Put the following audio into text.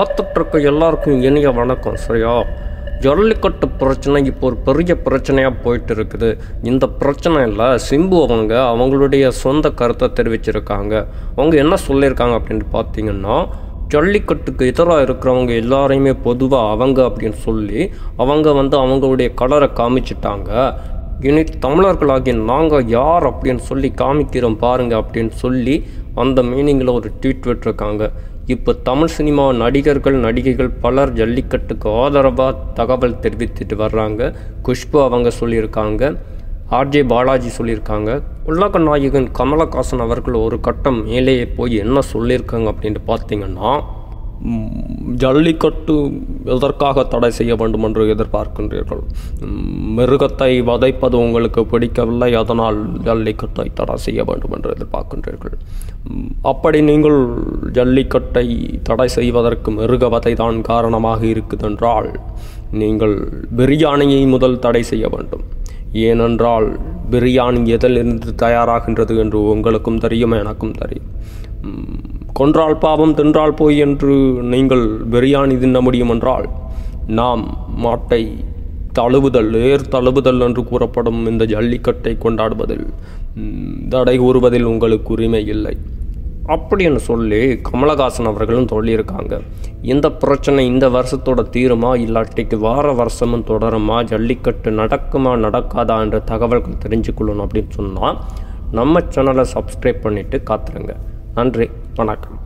பார்த்துட்ருக்க எல்லாருக்கும் இனிய வணக்கம். சரியா? ஜல்லிக்கட்டு பிரச்சனை இப்போ ஒரு பெரிய பிரச்சனையாக போயிட்டு இருக்குது இந்த பிரச்சனையில் சிம்பு அவங்க அவங்களுடைய சொந்த கருத்தை தெரிவிச்சிருக்காங்க. அவங்க என்ன சொல்லியிருக்காங்க அப்படின்னு பார்த்தீங்கன்னா ஜல்லிக்கட்டுக்கு எதிராக இருக்கிறவங்க எல்லாரையுமே பொதுவாக அவங்க அப்படின்னு சொல்லி அவங்க வந்து அவங்களுடைய கலரை காமிச்சிட்டாங்க. இனி தமிழர்களாகிய நாங்கள் யார் அப்படின்னு சொல்லி காமிக்கிறோம் பாருங்கள் அப்படின்னு சொல்லி அந்த மீனிங்கில் ஒரு ட்வீட் விட்டுருக்காங்க. இப்போ தமிழ் சினிமா நடிகர்கள் நடிகைகள் பலர் ஜல்லிக்கட்டுக்கு ஆதரவாக தகவல் தெரிவித்துட்டு வர்றாங்க. குஷ்பு அவங்க சொல்லியிருக்காங்க. ஆர்ஜே பாலாஜி சொல்லியிருக்காங்க. உலக நாயகன் கமலஹாசன் அவர்கள் ஒரு கட்டம் மேலேயே போய் என்ன சொல்லியிருக்காங்க அப்படின்ட்டு பார்த்தீங்கன்னா ஜல்லிக்கட்டு எதற்காக தடை செய்ய வேண்டும் என்று எதிர்பார்க்கின்றீர்கள்? மிருகத்தை வதைப்பது உங்களுக்கு பிடிக்கவில்லை அதனால் ஜல்லிக்கட்டை தடை செய்ய வேண்டும் என்று எதிர்பார்க்கின்றீர்கள். அப்படி நீங்கள் ஜல்லிக்கட்டை தடை செய்வதற்கு மிருக வதை தான் காரணமாக இருக்குதென்றால் நீங்கள் பிரியாணியை முதல் தடை செய்ய வேண்டும். ஏனென்றால் பிரியாணி எதிலிருந்து தயாராகின்றது என்று உங்களுக்கும் தெரியும் எனக்கும் தெரியும். கொன்றால் பாவம் தின்றால் போய் என்று நீங்கள் பிரியாணி தின்ன முடியும் என்றால் நாம் மாட்டை தழுவுதல் ஏர் தழுவுதல் என்று கூறப்படும் இந்த ஜல்லிக்கட்டை கொண்டாடுவதில் தடை கூறுவதில் உங்களுக்கு உரிமை இல்லை. அப்படின்னு சொல்லி கமலஹாசன் அவர்களும் சொல்லியிருக்காங்க இந்த பிரச்சனை இந்த வருஷத்தோட தீருமா? இல்லாட்டிக்கு வார வருஷமும் தொடருமா? ஜல்லிக்கட்டு நடக்குமா நடக்காதா? என்ற தகவல்கள் தெரிஞ்சுக்கொள்ளணும் அப்படின்னு சொன்னால் நம்ம சேனலை சப்ஸ்கிரைப் பண்ணிவிட்டு காத்துருங்க. நன்றி வணக்கம்.